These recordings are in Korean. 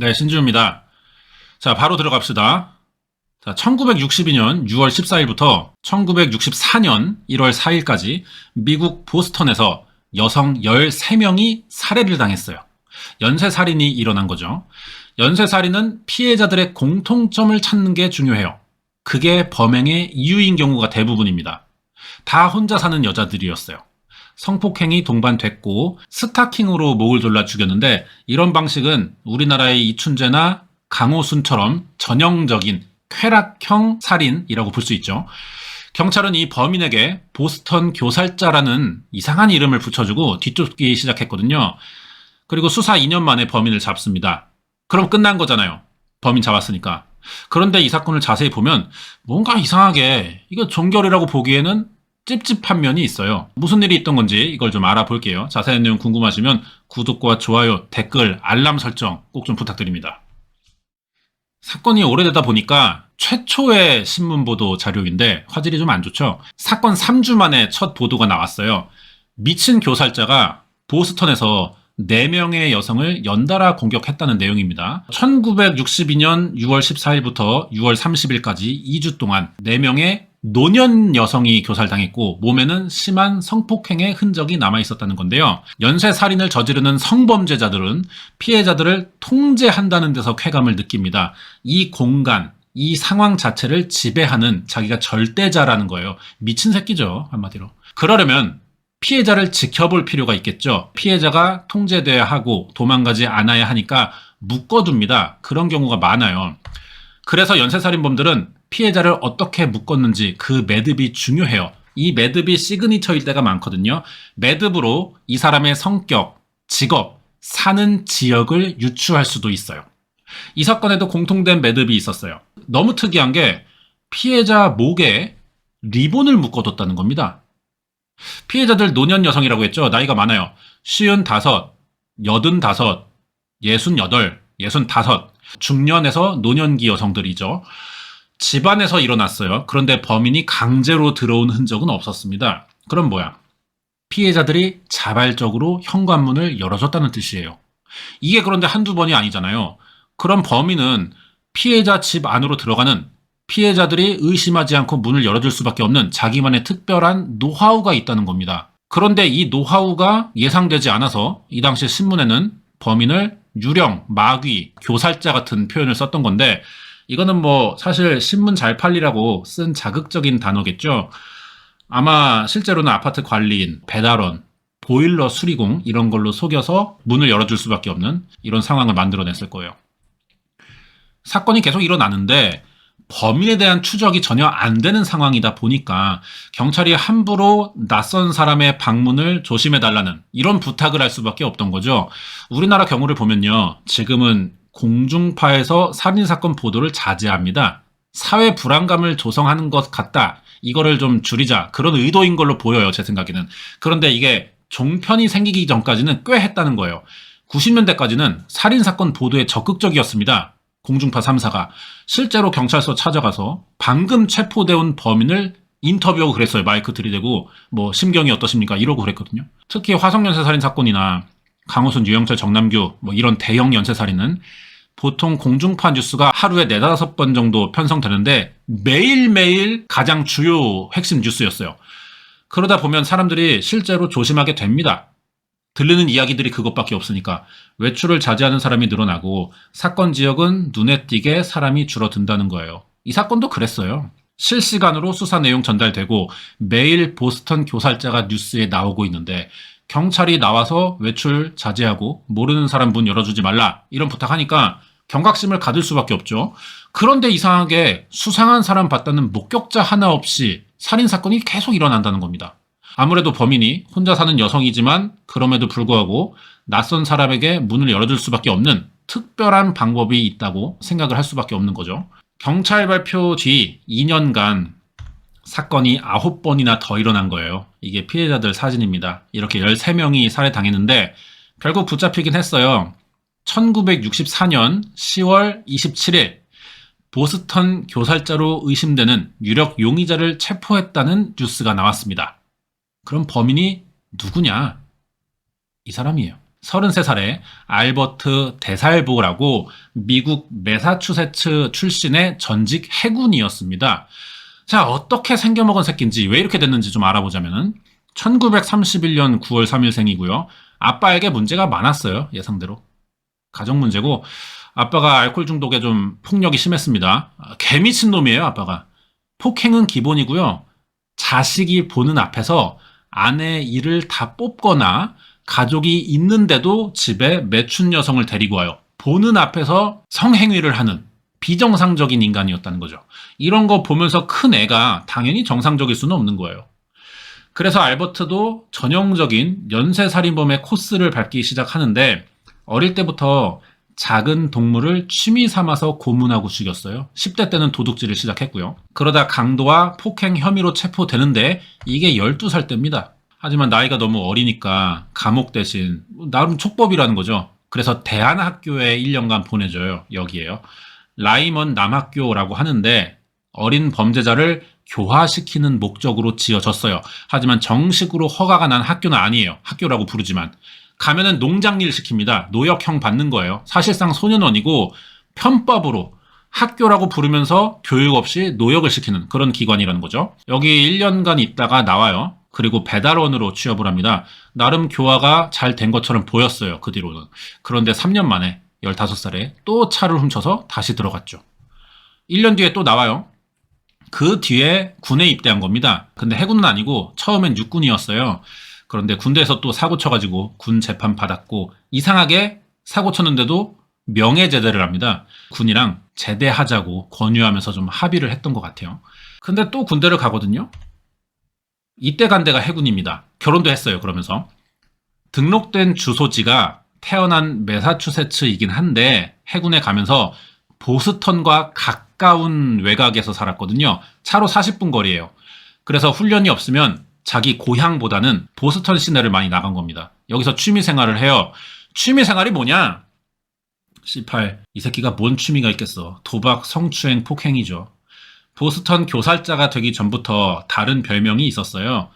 네, 신주입니다. 자, 바로 들어갑시다. 자, 1962년 6월 14일부터 1964년 1월 4일까지 미국 보스턴에서 여성 13명이 살해를 당했어요. 연쇄살인이 일어난 거죠. 연쇄살인은 피해자들의 공통점을 찾는 게 중요해요. 그게 범행의 이유인 경우가 대부분입니다. 다 혼자 사는 여자들이었어요. 성폭행이 동반됐고 스타킹으로 목을 졸라 죽였는데 이런 방식은 우리나라의 이춘재나 강호순처럼 전형적인 쾌락형 살인이라고 볼 수 있죠. 경찰은 이 범인에게 보스턴 교살자라는 이상한 이름을 붙여주고 뒤쫓기 시작했거든요. 그리고 수사 2년 만에 범인을 잡습니다. 그럼 끝난 거잖아요. 범인 잡았으니까. 그런데 이 사건을 자세히 보면 뭔가 이상하게 이거 종결이라고 보기에는 찝찝한 면이 있어요. 무슨 일이 있던 건지 이걸 좀 알아볼게요. 자세한 내용 궁금하시면 구독과 좋아요, 댓글, 알람 설정 꼭 좀 부탁드립니다. 사건이 오래되다 보니까 최초의 신문 보도 자료인데 화질이 좀 안 좋죠. 사건 3주 만에 첫 보도가 나왔어요. 미친 교살자가 보스턴에서 4명의 여성을 연달아 공격했다는 내용입니다. 1962년 6월 14일부터 6월 30일까지 2주 동안 4명의 노년 여성이 교살당했고 몸에는 심한 성폭행의 흔적이 남아 있었다는 건데요. 연쇄 살인을 저지르는 성범죄자들은 피해자들을 통제한다는 데서 쾌감을 느낍니다. 이 공간, 이 상황 자체를 지배하는 자기가 절대자라는 거예요. 미친 새끼죠, 한마디로. 그러려면 피해자를 지켜볼 필요가 있겠죠. 피해자가 통제돼야 하고 도망가지 않아야 하니까 묶어둡니다. 그런 경우가 많아요. 그래서 연쇄살인범들은 피해자를 어떻게 묶었는지 그 매듭이 중요해요. 이 매듭이 시그니처일 때가 많거든요. 매듭으로 이 사람의 성격, 직업, 사는 지역을 유추할 수도 있어요. 이 사건에도 공통된 매듭이 있었어요. 너무 특이한 게 피해자 목에 리본을 묶어뒀다는 겁니다. 피해자들 노년 여성이라고 했죠. 나이가 많아요. 쉬운 다섯, 여든 다섯, 예순 여덟, 예순 다섯. 중년에서 노년기 여성들이죠. 집안에서 일어났어요. 그런데 범인이 강제로 들어온 흔적은 없었습니다. 그럼 뭐야? 피해자들이 자발적으로 현관문을 열어줬다는 뜻이에요. 이게 그런데 한두 번이 아니잖아요. 그럼 범인은 피해자 집 안으로 들어가는 피해자들이 의심하지 않고 문을 열어줄 수밖에 없는 자기만의 특별한 노하우가 있다는 겁니다. 그런데 이 노하우가 예상되지 않아서 이 당시 신문에는 범인을 유령, 마귀, 교살자 같은 표현을 썼던 건데 이거는 뭐 사실 신문 잘 팔리라고 쓴 자극적인 단어겠죠. 아마 실제로는 아파트 관리인, 배달원, 보일러 수리공 이런 걸로 속여서 문을 열어줄 수밖에 없는 이런 상황을 만들어냈을 거예요. 사건이 계속 일어나는데 범인에 대한 추적이 전혀 안 되는 상황이다 보니까 경찰이 함부로 낯선 사람의 방문을 조심해달라는 이런 부탁을 할 수밖에 없던 거죠. 우리나라 경우를 보면요. 지금은 공중파에서 살인사건 보도를 자제합니다. 사회 불안감을 조성하는 것 같다. 이거를 좀 줄이자. 그런 의도인 걸로 보여요. 제 생각에는. 그런데 이게 종편이 생기기 전까지는 꽤 했다는 거예요. 90년대까지는 살인사건 보도에 적극적이었습니다. 공중파 3사가 실제로 경찰서 찾아가서 방금 체포되어 온 범인을 인터뷰하고 그랬어요. 마이크 들이대고 뭐 심경이 어떠십니까? 이러고 그랬거든요. 특히 화성 연쇄살인 사건이나 강호순, 유영철, 정남규 뭐 이런 대형 연쇄살인은 보통 공중파 뉴스가 하루에 네다섯 번 정도 편성되는데 매일매일 가장 주요 핵심 뉴스였어요. 그러다 보면 사람들이 실제로 조심하게 됩니다. 들리는 이야기들이 그것밖에 없으니까 외출을 자제하는 사람이 늘어나고 사건 지역은 눈에 띄게 사람이 줄어든다는 거예요. 이 사건도 그랬어요. 실시간으로 수사 내용 전달되고 매일 보스턴 교살자가 뉴스에 나오고 있는데 경찰이 나와서 외출 자제하고 모르는 사람 문 열어주지 말라 이런 부탁하니까 경각심을 가질 수밖에 없죠. 그런데 이상하게 수상한 사람 봤다는 목격자 하나 없이 살인 사건이 계속 일어난다는 겁니다. 아무래도 범인이 혼자 사는 여성이지만 그럼에도 불구하고 낯선 사람에게 문을 열어줄 수밖에 없는 특별한 방법이 있다고 생각을 할 수밖에 없는 거죠. 경찰 발표 뒤 2년간 사건이 9번이나 더 일어난 거예요. 이게 피해자들 사진입니다. 이렇게 13명이 살해당했는데 결국 붙잡히긴 했어요. 1964년 10월 27일 보스턴 교살자로 의심되는 유력 용의자를 체포했다는 뉴스가 나왔습니다. 그럼 범인이 누구냐? 이 사람이에요. 33살의 알버트 데살보라고 미국 매사추세츠 출신의 전직 해군이었습니다. 자, 어떻게 생겨먹은 새끼인지 왜 이렇게 됐는지 좀 알아보자면은 1931년 9월 3일생이고요. 아빠에게 문제가 많았어요. 예상대로. 가정 문제고 아빠가 알코올 중독에 좀 폭력이 심했습니다. 아, 개미친 놈이에요, 아빠가. 폭행은 기본이고요. 자식이 보는 앞에서 아내 일을 다 뽑거나 가족이 있는데도 집에 매춘 여성을 데리고 와요. 보는 앞에서 성행위를 하는 비정상적인 인간이었다는 거죠. 이런 거 보면서 큰 애가 당연히 정상적일 수는 없는 거예요. 그래서 알버트도 전형적인 연쇄살인범의 코스를 밟기 시작하는데 어릴 때부터 작은 동물을 취미 삼아서 고문하고 죽였어요. 10대 때는 도둑질을 시작했고요. 그러다 강도와 폭행 혐의로 체포되는데 이게 12살 때입니다. 하지만 나이가 너무 어리니까 감옥 대신 나름 촉법이라는 거죠. 그래서 대안학교에 1년간 보내줘요. 여기에요. 라이먼 남학교라고 하는데 어린 범죄자를 교화시키는 목적으로 지어졌어요. 하지만 정식으로 허가가 난 학교는 아니에요. 학교라고 부르지만. 가면은 농장일 시킵니다. 노역형 받는 거예요. 사실상 소년원이고 편법으로 학교라고 부르면서 교육 없이 노역을 시키는 그런 기관이라는 거죠. 여기 1년간 있다가 나와요. 그리고 배달원으로 취업을 합니다. 나름 교화가 잘 된 것처럼 보였어요. 그 뒤로는. 그런데 3년 만에 15살에 또 차를 훔쳐서 다시 들어갔죠. 1년 뒤에 또 나와요. 그 뒤에 군에 입대한 겁니다. 근데 해군은 아니고 처음엔 육군이었어요. 그런데 군대에서 또 사고 쳐가지고 군 재판 받았고 이상하게 사고 쳤는데도 명예 제대를 합니다. 군이랑 제대하자고 권유하면서 좀 합의를 했던 것 같아요. 근데 또 군대를 가거든요. 이때 간 데가 해군입니다. 결혼도 했어요. 그러면서 등록된 주소지가 태어난 매사추세츠이긴 한데 해군에 가면서 보스턴과 가까운 외곽에서 살았거든요. 차로 40분 거리예요. 그래서 훈련이 없으면 자기 고향보다는 보스턴 시내를 많이 나간 겁니다. 여기서 취미 생활을 해요. 취미 생활이 뭐냐? C8. 이 새끼가 뭔 취미가 있겠어. 도박, 성추행, 폭행이죠. 보스턴 교살자가 되기 전부터 다른 별명이 있었어요.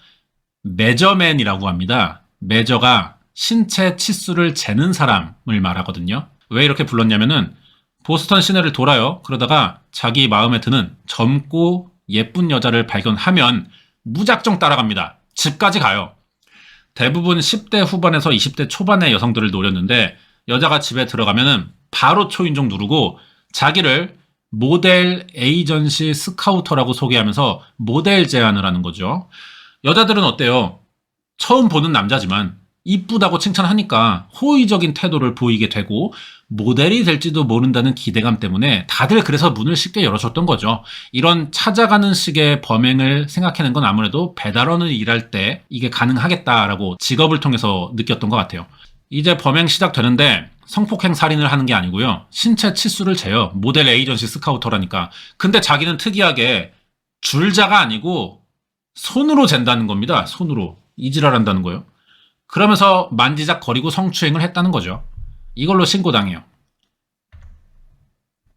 메저맨이라고 합니다. 메저가 신체 치수를 재는 사람을 말하거든요. 왜 이렇게 불렀냐면은 보스턴 시내를 돌아요. 그러다가 자기 마음에 드는 젊고 예쁜 여자를 발견하면 무작정 따라갑니다. 집까지 가요. 대부분 10대 후반에서 20대 초반의 여성들을 노렸는데 여자가 집에 들어가면은 바로 초인종 누르고 자기를 모델 에이전시 스카우터라고 소개하면서 모델 제안을 하는 거죠. 여자들은 어때요? 처음 보는 남자지만 이쁘다고 칭찬하니까 호의적인 태도를 보이게 되고 모델이 될지도 모른다는 기대감 때문에 다들 그래서 문을 쉽게 열어줬던 거죠. 이런 찾아가는 식의 범행을 생각하는 건 아무래도 배달원을 일할 때 이게 가능하겠다라고 직업을 통해서 느꼈던 것 같아요. 이제 범행 시작되는데 성폭행 살인을 하는 게 아니고요. 신체 치수를 재요. 모델 에이전시 스카우터라니까. 근데 자기는 특이하게 줄자가 아니고 손으로 잰다는 겁니다. 손으로. 이지랄 한다는 거예요. 그러면서 만지작 거리고 성추행을 했다는 거죠. 이걸로 신고당해요.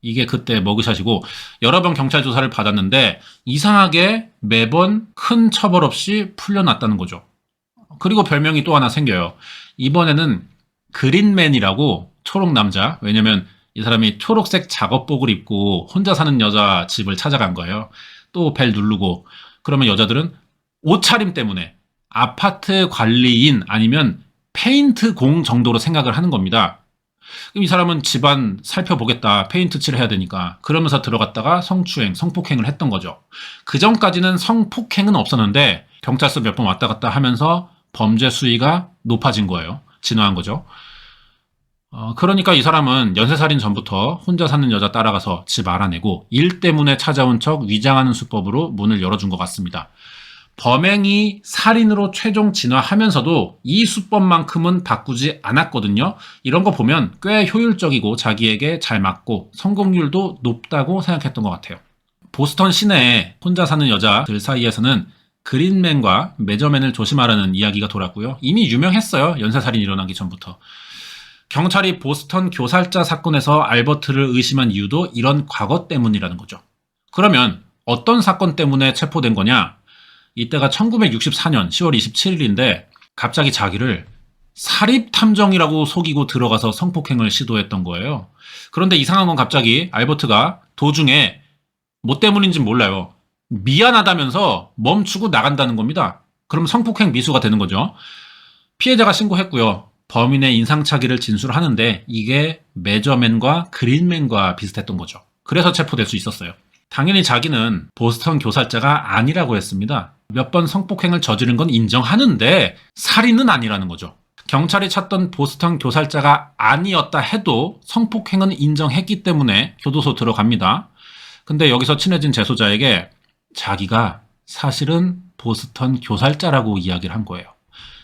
이게 그때 머그샷이고 여러 번 경찰 조사를 받았는데 이상하게 매번 큰 처벌 없이 풀려났다는 거죠. 그리고 별명이 또 하나 생겨요. 이번에는 그린맨이라고 초록 남자. 왜냐면 이 사람이 초록색 작업복을 입고 혼자 사는 여자 집을 찾아간 거예요. 또 벨 누르고 그러면 여자들은 옷차림 때문에 아파트 관리인 아니면 페인트 공 정도로 생각을 하는 겁니다. 그럼 이 사람은 집안 살펴보겠다. 페인트 칠을 해야 되니까. 그러면서 들어갔다가 성추행, 성폭행을 했던 거죠. 그 전까지는 성폭행은 없었는데 경찰서 몇 번 왔다 갔다 하면서 범죄 수위가 높아진 거예요. 진화한 거죠. 어, 그러니까 이 사람은 연쇄살인 전부터 혼자 사는 여자 따라가서 집 알아내고 일 때문에 찾아온 척 위장하는 수법으로 문을 열어준 것 같습니다. 범행이 살인으로 최종 진화하면서도 이 수법만큼은 바꾸지 않았거든요. 이런 거 보면 꽤 효율적이고 자기에게 잘 맞고 성공률도 높다고 생각했던 것 같아요. 보스턴 시내에 혼자 사는 여자들 사이에서는 그린맨과 메저맨을 조심하라는 이야기가 돌았고요. 이미 유명했어요. 연쇄살인 일어나기 전부터. 경찰이 보스턴 교살자 사건에서 알버트를 의심한 이유도 이런 과거 때문이라는 거죠. 그러면 어떤 사건 때문에 체포된 거냐? 이때가 1964년 10월 27일인데 갑자기 자기를 사립 탐정이라고 속이고 들어가서 성폭행을 시도했던 거예요. 그런데 이상한 건 갑자기 알버트가 도중에 뭐 때문인지 몰라요. 미안하다면서 멈추고 나간다는 겁니다. 그럼 성폭행 미수가 되는 거죠. 피해자가 신고했고요. 범인의 인상착의를 진술하는데 이게 매저맨과 그린맨과 비슷했던 거죠. 그래서 체포될 수 있었어요. 당연히 자기는 보스턴 교살자가 아니라고 했습니다. 몇 번 성폭행을 저지른 건 인정하는데 살인은 아니라는 거죠. 경찰이 찾던 보스턴 교살자가 아니었다 해도 성폭행은 인정했기 때문에 교도소 들어갑니다. 근데 여기서 친해진 재소자에게 자기가 사실은 보스턴 교살자라고 이야기를 한 거예요.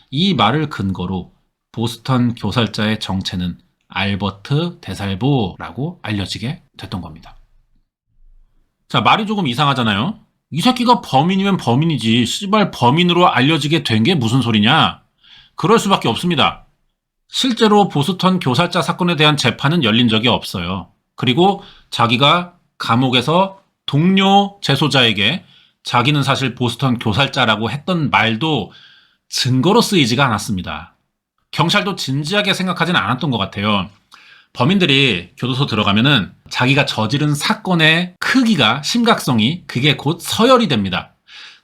이 말을 근거로 보스턴 교살자의 정체는 알버트 데살보라고 알려지게 됐던 겁니다. 자, 말이 조금 이상하잖아요? 이 새끼가 범인이면 범인이지, 씨발 범인으로 알려지게 된 게 무슨 소리냐? 그럴 수밖에 없습니다. 실제로 보스턴 교살자 사건에 대한 재판은 열린 적이 없어요. 그리고 자기가 감옥에서 동료 재소자에게 자기는 사실 보스턴 교살자라고 했던 말도 증거로 쓰이지가 않았습니다. 경찰도 진지하게 생각하진 않았던 것 같아요. 범인들이 교도소 들어가면은 자기가 저지른 사건의 크기가 심각성이 그게 곧 서열이 됩니다.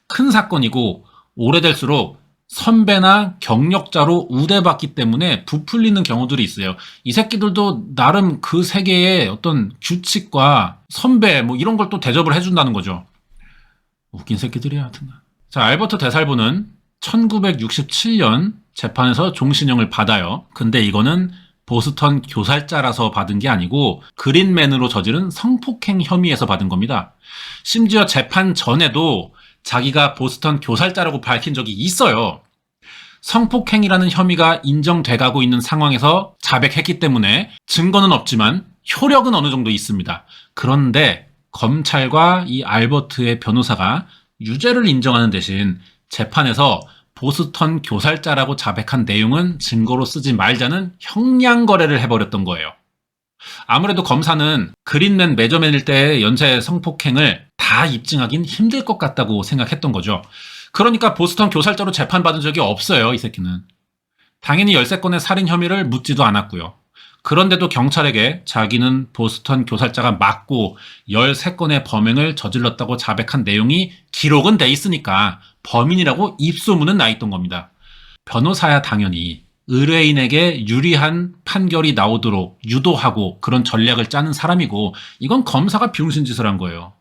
큰 사건이고 오래될수록 선배나 경력자로 우대받기 때문에 부풀리는 경우들이 있어요. 이 새끼들도 나름 그 세계의 어떤 규칙과 선배 뭐 이런 걸 또 대접을 해준다는 거죠. 웃긴 새끼들이야, 하여튼. 자, 알버트 데살보는 1967년 재판에서 종신형을 받아요. 근데 이거는 보스턴 교살자라서 받은 게 아니고 그린맨으로 저지른 성폭행 혐의에서 받은 겁니다. 심지어 재판 전에도 자기가 보스턴 교살자라고 밝힌 적이 있어요. 성폭행이라는 혐의가 인정돼가고 있는 상황에서 자백했기 때문에 증거는 없지만 효력은 어느 정도 있습니다. 그런데 검찰과 이 알버트의 변호사가 유죄를 인정하는 대신 재판에서 보스턴 교살자라고 자백한 내용은 증거로 쓰지 말자는 형량 거래를 해버렸던 거예요. 아무래도 검사는 그린맨 매저맨일 때의 연쇄 성폭행을 다 입증하긴 힘들 것 같다고 생각했던 거죠. 그러니까 보스턴 교살자로 재판받은 적이 없어요, 이 새끼는. 당연히 13건의 살인 혐의를 묻지도 않았고요. 그런데도 경찰에게 자기는 보스턴 교살자가 맞고 13건의 범행을 저질렀다고 자백한 내용이 기록은 돼 있으니까 범인이라고 입소문은 나 있던 겁니다. 변호사야 당연히 의뢰인에게 유리한 판결이 나오도록 유도하고 그런 전략을 짜는 사람이고 이건 검사가 병신짓을 한 거예요.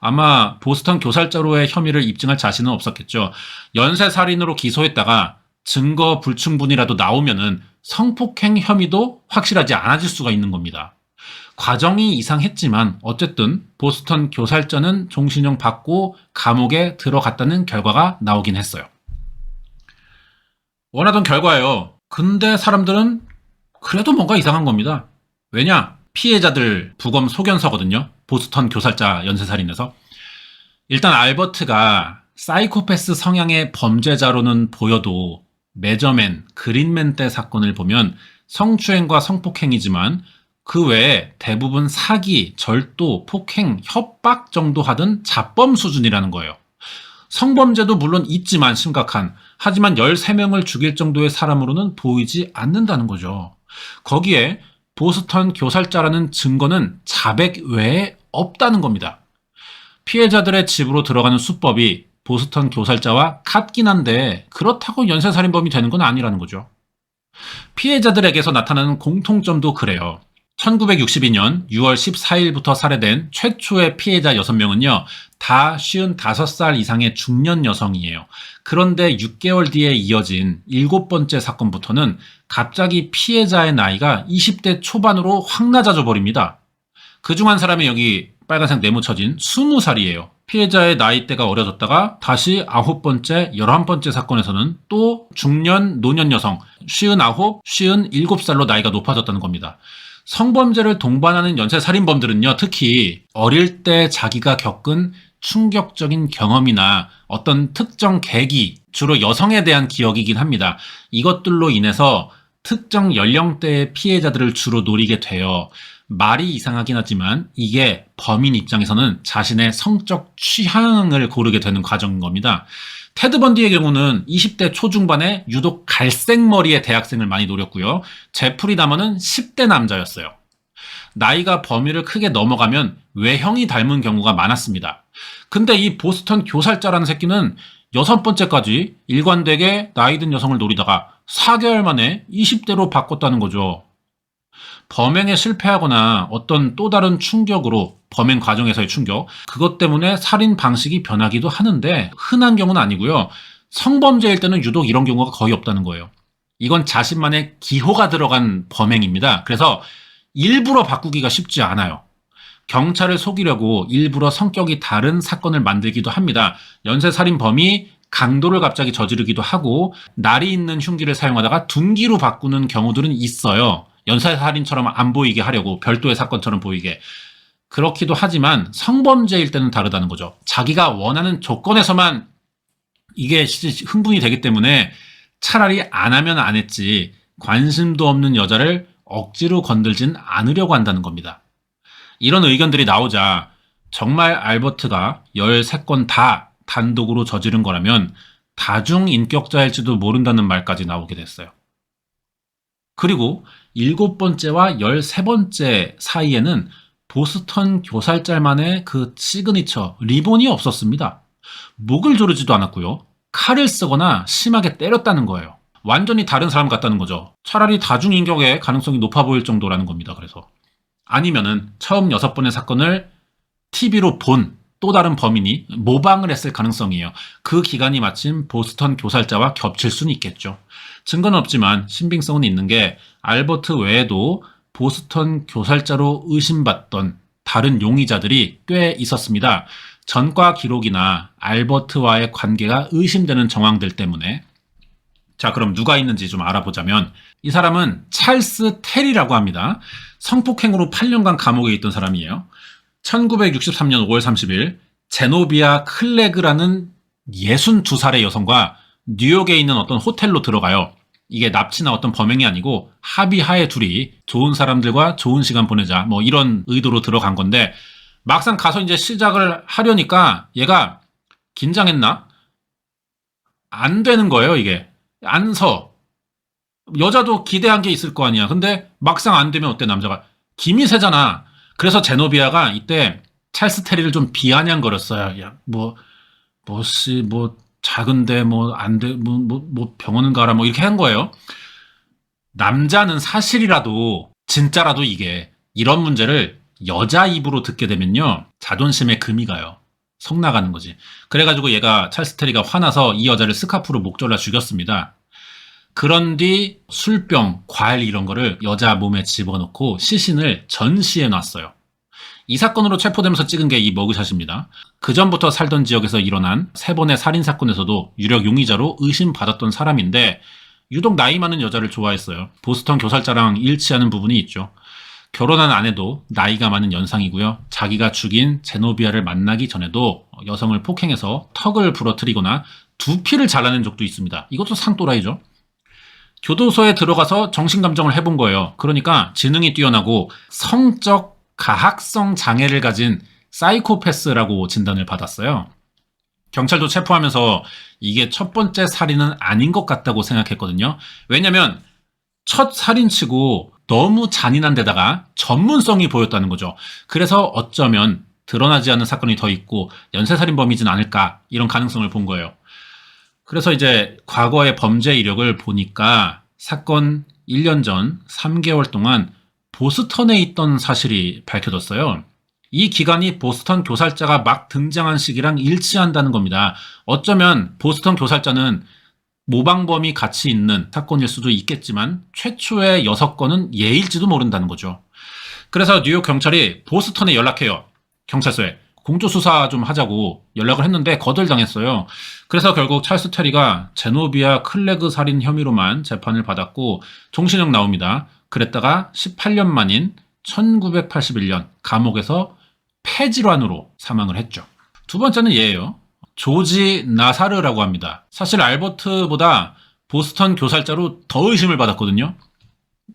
아마 보스턴 교살자로의 혐의를 입증할 자신은 없었겠죠. 연쇄살인으로 기소했다가 증거 불충분이라도 나오면은 성폭행 혐의도 확실하지 않아질 수가 있는 겁니다. 과정이 이상했지만 어쨌든 보스턴 교살자는 종신형 받고 감옥에 들어갔다는 결과가 나오긴 했어요. 원하던 결과예요. 근데 사람들은 그래도 뭔가 이상한 겁니다. 왜냐? 피해자들 부검 소견서거든요. 보스턴 교살자 연쇄살인에서. 일단 알버트가 사이코패스 성향의 범죄자로는 보여도 매저맨, 그린맨 때 사건을 보면 성추행과 성폭행이지만 그 외에 대부분 사기, 절도, 폭행, 협박 정도 하던 자범 수준이라는 거예요. 성범죄도 물론 있지만 심각한, 하지만 13명을 죽일 정도의 사람으로는 보이지 않는다는 거죠. 거기에 보스턴 교살자라는 증거는 자백 외에 없다는 겁니다. 피해자들의 집으로 들어가는 수법이 보스턴 교살자와 같긴 한데 그렇다고 연쇄살인범이 되는 건 아니라는 거죠. 피해자들에게서 나타나는 공통점도 그래요. 1962년 6월 14일부터 살해된 최초의 피해자 6명은요, 다 55살 이상의 중년 여성이에요. 그런데 6개월 뒤에 이어진 일곱 번째 사건부터는 갑자기 피해자의 나이가 20대 초반으로 확 낮아져 버립니다. 그 중 한 사람이 여기 빨간색 네모 쳐진 20살이에요. 피해자의 나이대가 어려졌다가 다시 아홉 번째, 열한 번째 사건에서는 또 중년, 노년 여성, 59, 57살로 나이가 높아졌다는 겁니다. 성범죄를 동반하는 연쇄 살인범들은요, 특히 어릴 때 자기가 겪은 충격적인 경험이나 어떤 특정 계기, 주로 여성에 대한 기억이긴 합니다. 이것들로 인해서 특정 연령대의 피해자들을 주로 노리게 돼요. 말이 이상하긴 하지만 이게 범인 입장에서는 자신의 성적 취향을 고르게 되는 과정인 겁니다. 테드 번디의 경우는 20대 초중반에 유독 갈색 머리의 대학생을 많이 노렸고요. 제프리 다머는 10대 남자였어요. 나이가 범위를 크게 넘어가면 외형이 닮은 경우가 많았습니다. 근데 이 보스턴 교살자라는 새끼는 여섯 번째까지 일관되게 나이 든 여성을 노리다가 4개월 만에 20대로 바꿨다는 거죠. 범행에 실패하거나 어떤 또 다른 충격으로 범행 과정에서의 충격 그것 때문에 살인 방식이 변하기도 하는데 흔한 경우는 아니고요. 성범죄일 때는 유독 이런 경우가 거의 없다는 거예요. 이건 자신만의 기호가 들어간 범행입니다. 그래서 일부러 바꾸기가 쉽지 않아요. 경찰을 속이려고 일부러 성격이 다른 사건을 만들기도 합니다. 연쇄살인범이 강도를 갑자기 저지르기도 하고 날이 있는 흉기를 사용하다가 둔기로 바꾸는 경우들은 있어요. 연쇄살인처럼 안 보이게 하려고 별도의 사건처럼 보이게. 그렇기도 하지만 성범죄일 때는 다르다는 거죠. 자기가 원하는 조건에서만 이게 흥분이 되기 때문에 차라리 안 하면 안 했지 관심도 없는 여자를 억지로 건들진 않으려고 한다는 겁니다. 이런 의견들이 나오자 정말 알버트가 13건 다 단독으로 저지른 거라면 다중인격자일지도 모른다는 말까지 나오게 됐어요. 그리고 일곱 번째와 열세 번째 사이에는 보스턴 교살짤만의 그 시그니처 리본이 없었습니다. 목을 조르지도 않았고요. 칼을 쓰거나 심하게 때렸다는 거예요. 완전히 다른 사람 같다는 거죠. 차라리 다중인격의 가능성이 높아 보일 정도라는 겁니다. 그래서 아니면은 처음 여섯 번의 사건을 TV로 본 또 다른 범인이 모방을 했을 가능성이에요. 그 기간이 마침 보스턴 교살자와 겹칠 수는 있겠죠. 증거는 없지만 신빙성은 있는 게 알버트 외에도 보스턴 교살자로 의심받던 다른 용의자들이 꽤 있었습니다. 전과 기록이나 알버트와의 관계가 의심되는 정황들 때문에 자, 그럼 누가 있는지 좀 알아보자면 이 사람은 찰스 테리라고 합니다. 성폭행으로 8년간 감옥에 있던 사람이에요. 1963년 5월 30일 제노비아 클레그라는 62살의 여성과 뉴욕에 있는 어떤 호텔로 들어가요. 이게 납치나 어떤 범행이 아니고 합의하에 둘이 좋은 사람들과 좋은 시간 보내자 뭐 이런 의도로 들어간 건데 막상 가서 이제 시작을 하려니까 얘가 긴장했나? 안 되는 거예요, 이게. 안 서. 여자도 기대한 게 있을 거 아니야. 근데 막상 안 되면 어때, 남자가? 김이 새잖아. 그래서 제노비아가 이때 찰스 테리를 좀 비아냥거렸어요. 야, 뭐, 뭐 씨, 뭐, 작은데, 뭐, 안 돼, 뭐, 뭐, 뭐, 병원은 가라, 뭐, 이렇게 한 거예요. 남자는 사실이라도, 진짜라도 이게, 이런 문제를 여자 입으로 듣게 되면요, 자존심에 금이 가요. 속 나가는 거지. 그래가지고 얘가 찰스 테리가 화나서 이 여자를 스카프로 목 졸라 죽였습니다. 그런 뒤 술병, 과일 이런 거를 여자 몸에 집어넣고 시신을 전시해 놨어요. 이 사건으로 체포되면서 찍은 게 이 머그샷입니다. 그 전부터 살던 지역에서 일어난 세 번의 살인 사건에서도 유력 용의자로 의심받았던 사람인데 유독 나이 많은 여자를 좋아했어요. 보스턴 교살자랑 일치하는 부분이 있죠. 결혼한 아내도 나이가 많은 연상이고요. 자기가 죽인 제노비아를 만나기 전에도 여성을 폭행해서 턱을 부러뜨리거나 두피를 잘라낸 적도 있습니다. 이것도 상또라이죠. 교도소에 들어가서 정신감정을 해본 거예요. 그러니까 지능이 뛰어나고 성적 가학성 장애를 가진 사이코패스라고 진단을 받았어요. 경찰도 체포하면서 이게 첫 번째 살인은 아닌 것 같다고 생각했거든요. 왜냐면 첫 살인치고 너무 잔인한 데다가 전문성이 보였다는 거죠. 그래서 어쩌면 드러나지 않은 사건이 더 있고 연쇄살인범이진 않을까 이런 가능성을 본 거예요. 그래서 이제 과거의 범죄 이력을 보니까 사건 1년 전 3개월 동안 보스턴에 있던 사실이 밝혀졌어요. 이 기간이 보스턴 교살자가 막 등장한 시기랑 일치한다는 겁니다. 어쩌면 보스턴 교살자는 모방범이 같이 있는 사건일 수도 있겠지만 최초의 6건은 예일지도 모른다는 거죠. 그래서 뉴욕 경찰이 보스턴에 연락해요. 경찰서에. 공조 수사 좀 하자고 연락을 했는데 거절당했어요. 그래서 결국 찰스 테리가 제노비아 클레그 살인 혐의로만 재판을 받았고 종신형 나옵니다. 그랬다가 18년 만인 1981년 감옥에서 폐질환으로 사망을 했죠. 두 번째는 얘예요. 조지 나사르라고 합니다. 사실 알버트보다 보스턴 교살자로 더 의심을 받았거든요.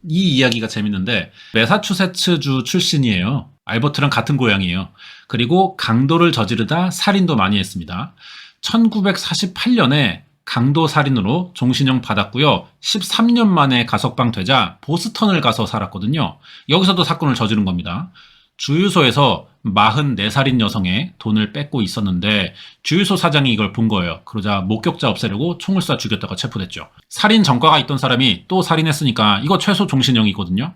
이 이야기가 재밌는데 메사추세츠주 출신이에요. 알버트랑 같은 고향이에요. 그리고 강도를 저지르다 살인도 많이 했습니다. 1948년에 강도 살인으로 종신형 받았고요. 13년 만에 가석방 되자 보스턴을 가서 살았거든요. 여기서도 사건을 저지른 겁니다. 주유소에서 44살인 여성의 돈을 뺏고 있었는데 주유소 사장이 이걸 본 거예요. 그러자 목격자 없애려고 총을 쏴 죽였다가 체포됐죠. 살인 전과가 있던 사람이 또 살인했으니까 이거 최소 종신형이거든요.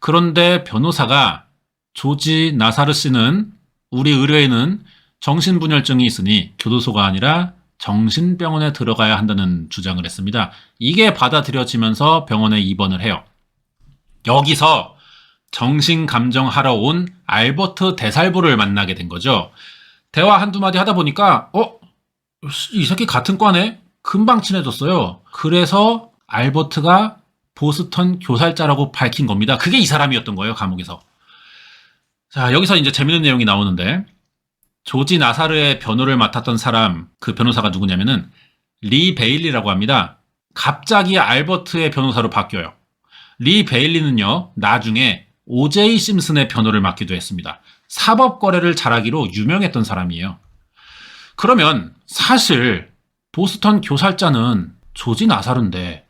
그런데 변호사가 조지 나사르 씨는 우리 의뢰인은 정신분열증이 있으니 교도소가 아니라 정신병원에 들어가야 한다는 주장을 했습니다. 이게 받아들여지면서 병원에 입원을 해요. 여기서 정신감정하러 온 알버트 대살부를 만나게 된 거죠. 대화 한두 마디 하다 보니까, 어? 이 새끼 같은 과네? 금방 친해졌어요. 그래서 알버트가 보스턴 교살자라고 밝힌 겁니다. 그게 이 사람이었던 거예요, 감옥에서. 자, 여기서 이제 재밌는 내용이 나오는데, 조지 나사르의 변호를 맡았던 사람, 그 변호사가 누구냐면은, 리 베일리라고 합니다. 갑자기 알버트의 변호사로 바뀌어요. 리 베일리는요, 나중에 오제이 심슨의 변호를 맡기도 했습니다. 사법 거래를 잘하기로 유명했던 사람이에요. 그러면 사실 보스턴 교살자는 조지 나사르인데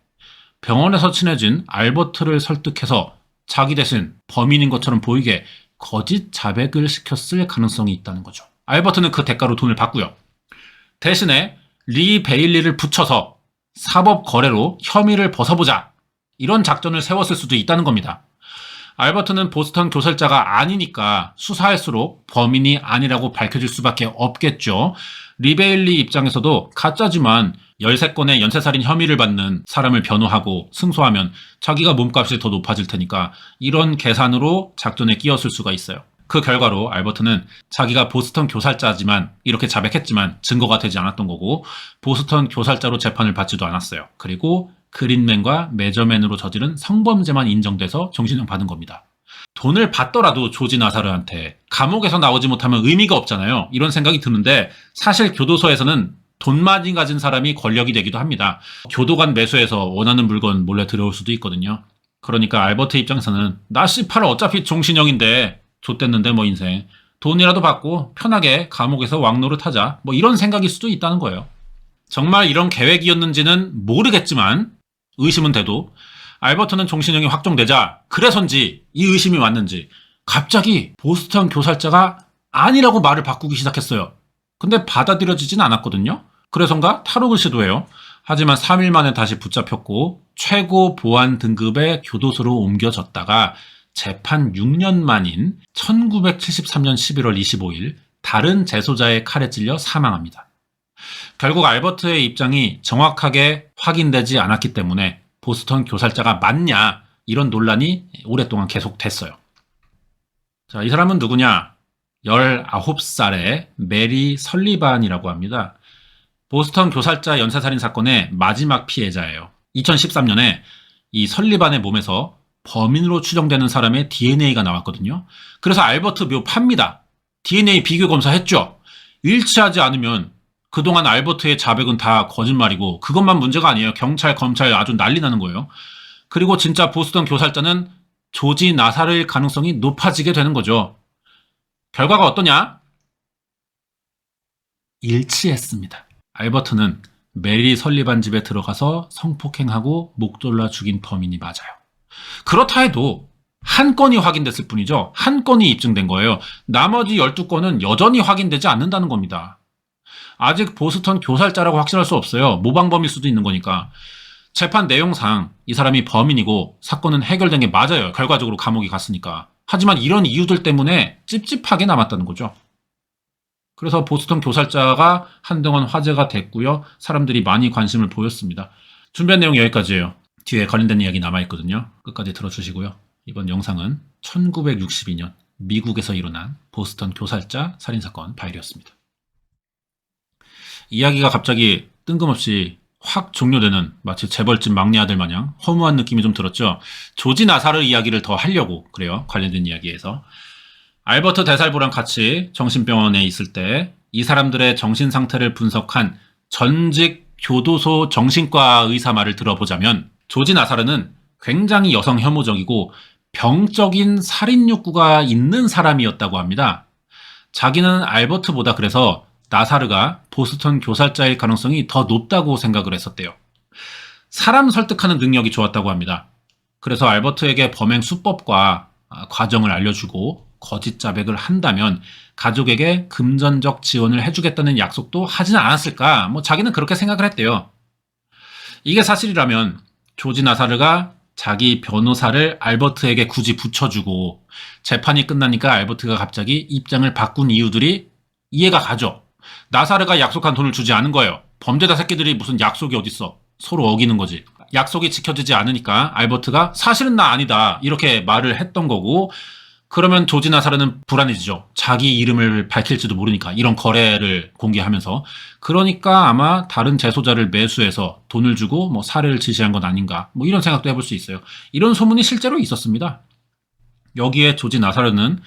병원에서 친해진 알버트를 설득해서 자기 대신 범인인 것처럼 보이게 거짓 자백을 시켰을 가능성이 있다는 거죠. 알버트는 그 대가로 돈을 받고요. 대신에 리 베일리를 붙여서 사법 거래로 혐의를 벗어보자. 이런 작전을 세웠을 수도 있다는 겁니다. 알버트는 보스턴 교살자가 아니니까 수사할수록 범인이 아니라고 밝혀질 수밖에 없겠죠. 리베일리 입장에서도 가짜지만 13건의 연쇄살인 혐의를 받는 사람을 변호하고 승소하면 자기가 몸값이 더 높아질 테니까 이런 계산으로 작전에 끼었을 수가 있어요. 그 결과로 알버트는 자기가 보스턴 교살자지만 이렇게 자백했지만 증거가 되지 않았던 거고 보스턴 교살자로 재판을 받지도 않았어요. 그리고 그린맨과 메저맨으로 저지른 성범죄만 인정돼서 정신형 받은 겁니다. 돈을 받더라도 조지 나사르한테 감옥에서 나오지 못하면 의미가 없잖아요. 이런 생각이 드는데 사실 교도소에서는 돈 많이 가진 사람이 권력이 되기도 합니다. 교도관 매수해서 원하는 물건 몰래 들어올 수도 있거든요. 그러니까 알버트 입장에서는 나 씨팔 어차피 종신형인데 좆됐는데 뭐 인생 돈이라도 받고 편하게 감옥에서 왕노를 타자 뭐 이런 생각일 수도 있다는 거예요. 정말 이런 계획이었는지는 모르겠지만 의심은 돼도 알버트는 종신형이 확정되자 그래서인지 이 의심이 왔는지 갑자기 보스턴 교살자가 아니라고 말을 바꾸기 시작했어요. 근데 받아들여지진 않았거든요. 그래서인가 탈옥을 시도해요. 하지만 3일 만에 다시 붙잡혔고 최고 보안 등급의 교도소로 옮겨졌다가 재판 6년 만인 1973년 11월 25일 다른 재소자의 칼에 찔려 사망합니다. 결국 알버트의 입장이 정확하게 확인되지 않았기 때문에 보스턴 교살자가 맞냐 이런 논란이 오랫동안 계속됐어요. 자, 이 사람은 누구냐? 19살의 메리 설리반이라고 합니다. 보스턴 교살자 연쇄살인 사건의 마지막 피해자예요. 2013년에 이 설리반의 몸에서 범인으로 추정되는 사람의 DNA가 나왔거든요. 그래서 알버트 묘 팝니다. DNA 비교 검사 했죠. 일치하지 않으면 그동안 알버트의 자백은 다 거짓말이고 그것만 문제가 아니에요. 경찰, 검찰 아주 난리 나는 거예요. 그리고 진짜 보스턴 교살자는 조지 나사르일 가능성이 높아지게 되는 거죠. 결과가 어떠냐? 일치했습니다. 알버트는 메리 설리반 집에 들어가서 성폭행하고 목 졸라 죽인 범인이 맞아요. 그렇다 해도 한 건이 확인됐을 뿐이죠. 한 건이 입증된 거예요. 나머지 12건은 여전히 확인되지 않는다는 겁니다. 아직 보스턴 교살자라고 확신할 수 없어요. 모방범일 수도 있는 거니까. 재판 내용상 이 사람이 범인이고 사건은 해결된 게 맞아요. 결과적으로 감옥에 갔으니까. 하지만 이런 이유들 때문에 찝찝하게 남았다는 거죠. 그래서 보스턴 교살자가 한동안 화제가 됐고요. 사람들이 많이 관심을 보였습니다. 준비한 내용 여기까지예요. 뒤에 관련된 이야기 남아있거든요. 끝까지 들어주시고요. 이번 영상은 1962년 미국에서 일어난 보스턴 교살자 살인사건 파일이었습니다. 이야기가 갑자기 뜬금없이 확 종료되는 마치 재벌집 막내 아들 마냥 허무한 느낌이 좀 들었죠. 조지 나사르 이야기를 더 하려고 그래요. 관련된 이야기에서. 알버트 대살부랑 같이 정신병원에 있을 때 이 사람들의 정신 상태를 분석한 전직 교도소 정신과 의사 말을 들어보자면 조지 나사르는 굉장히 여성 혐오적이고 병적인 살인 욕구가 있는 사람이었다고 합니다. 자기는 알버트보다 그래서 나사르가 보스턴 교살자일 가능성이 더 높다고 생각을 했었대요. 사람 설득하는 능력이 좋았다고 합니다. 그래서 알버트에게 범행 수법과 아, 과정을 알려주고 거짓 자백을 한다면 가족에게 금전적 지원을 해주겠다는 약속도 하지는 않았을까? 뭐 자기는 그렇게 생각을 했대요. 이게 사실이라면 조지 나사르가 자기 변호사를 알버트에게 굳이 붙여주고 재판이 끝나니까 알버트가 갑자기 입장을 바꾼 이유들이 이해가 가죠. 나사르가 약속한 돈을 주지 않은 거예요. 범죄자 새끼들이 무슨 약속이 어딨어. 서로 어기는 거지. 약속이 지켜지지 않으니까 알버트가 사실은 나 아니다. 이렇게 말을 했던 거고 그러면 조지 나사르는 불안해지죠. 자기 이름을 밝힐지도 모르니까 이런 거래를 공개하면서 그러니까 아마 다른 재소자를 매수해서 돈을 주고 뭐 살해를 지시한 건 아닌가 뭐 이런 생각도 해볼 수 있어요. 이런 소문이 실제로 있었습니다. 여기에 조지 나사르는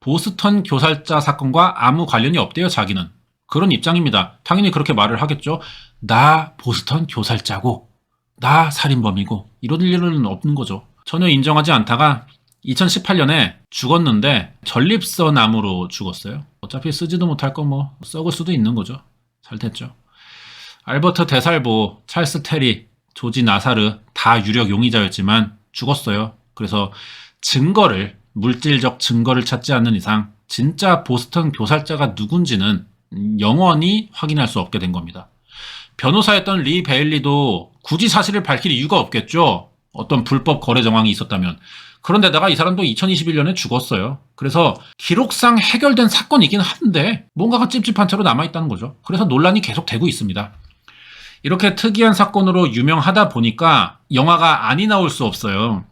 보스턴 교살자 사건과 아무 관련이 없대요. 자기는 그런 입장입니다. 당연히 그렇게 말을 하겠죠. 나 보스턴 교살자고 나 살인범이고 이런 일은 없는 거죠. 전혀 인정하지 않다가 2018년에 죽었는데 전립선 암으로 죽었어요. 어차피 쓰지도 못할 거 뭐 썩을 수도 있는 거죠. 잘 됐죠. 알버트 데살보, 찰스 테리, 조지 나사르 다 유력 용의자였지만 죽었어요. 그래서 증거를 물질적 증거를 찾지 않는 이상 진짜 보스턴 교살자가 누군지는 영원히 확인할 수 없게 된 겁니다. 변호사였던 리 베일리도 굳이 사실을 밝힐 이유가 없겠죠. 어떤 불법 거래 정황이 있었다면. 그런데다가 이 사람도 2021년에 죽었어요. 그래서 기록상 해결된 사건이긴 한데 뭔가가 찝찝한 채로 남아있다는 거죠. 그래서 논란이 계속 되고 있습니다. 이렇게 특이한 사건으로 유명하다 보니까 영화가 아니 나올 수 없어요.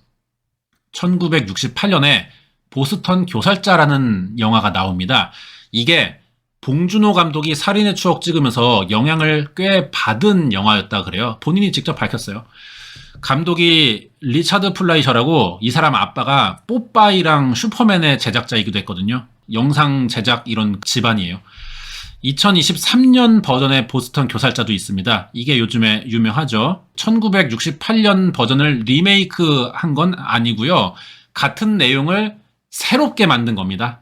1968년에 보스턴 교살자라는 영화가 나옵니다. 이게 봉준호 감독이 살인의 추억 찍으면서 영향을 꽤 받은 영화였다 그래요. 본인이 직접 밝혔어요. 감독이 리차드 플라이셔라고 이 사람 아빠가 뽀빠이랑 슈퍼맨의 제작자이기도 했거든요. 영상 제작 이런 집안이에요. 2023년 버전의 보스턴 교살자도 있습니다. 이게 요즘에 유명하죠. 1968년 버전을 리메이크 한 건 아니고요. 같은 내용을 새롭게 만든 겁니다.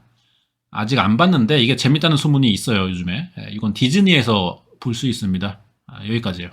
아직 안 봤는데 이게 재밌다는 소문이 있어요, 요즘에. 예, 이건 디즈니에서 볼 수 있습니다. 아, 여기까지요.